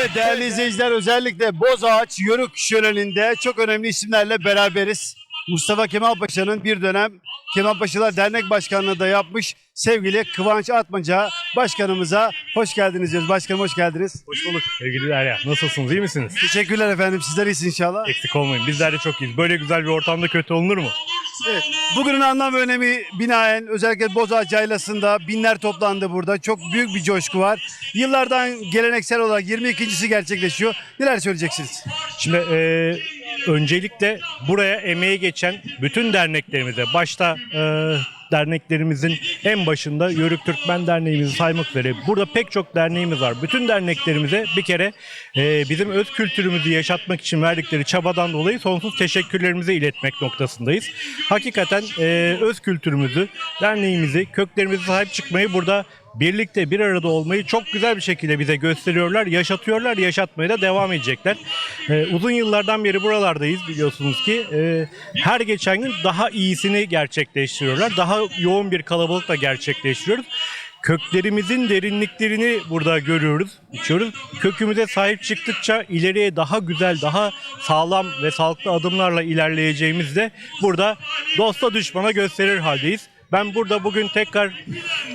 Evet değerli izleyiciler özellikle Bozağaç Yörük Şöleni'nde çok önemli isimlerle beraberiz. Mustafa Kemal Paşa'nın bir dönem Kemal Paşalar Dernek Başkanlığı da yapmış sevgili Kıvanç Atmaca başkanımıza hoş geldiniz diyoruz. Başkanım hoş geldiniz. Hoş bulduk sevgili Derya. Nasılsınız iyi misiniz? Teşekkürler efendim sizler iyisiniz inşallah. Eksik olmayın. Bizler de çok iyiyiz. Böyle güzel bir ortamda kötü olunur mu? Evet. Bugünün anlam ve önemi binaen özellikle Bozağaç Yaylası'nda binler toplandı burada. Çok büyük bir coşku var. Yıllardan geleneksel olarak 22.si gerçekleşiyor. Neler söyleyeceksiniz? Şimdi e, öncelikle buraya emeği geçen bütün derneklerimize, başta e, derneklerimizin en başında Yörük Türkmen Derneğimizi saymak üzere burada pek çok derneğimiz var. Bütün derneklerimize bir kere e, bizim öz kültürümüzü yaşatmak için verdikleri çabadan dolayı sonsuz teşekkürlerimizi iletmek noktasındayız. Hakikaten e, öz kültürümüzü, derneğimizi, köklerimizi sahip çıkmayı burada birlikte bir arada olmayı çok güzel bir şekilde bize gösteriyorlar, yaşatıyorlar, yaşatmaya da devam edecekler. Ee, uzun yıllardan beri buralardayız biliyorsunuz ki. Ee, her geçen gün daha iyisini gerçekleştiriyorlar. Daha yoğun bir kalabalıkla gerçekleştiriyoruz. Köklerimizin derinliklerini burada görüyoruz, içiyoruz. Kökümüze sahip çıktıkça ileriye daha güzel, daha sağlam ve sağlıklı adımlarla ilerleyeceğimizi de burada dosta düşmana gösterir haldeyiz. Ben burada bugün tekrar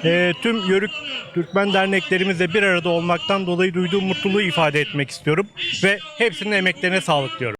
e, tüm Yörük Türkmen derneklerimizle bir arada olmaktan dolayı duyduğum mutluluğu ifade etmek istiyorum ve hepsinin emeklerine sağlık diyorum.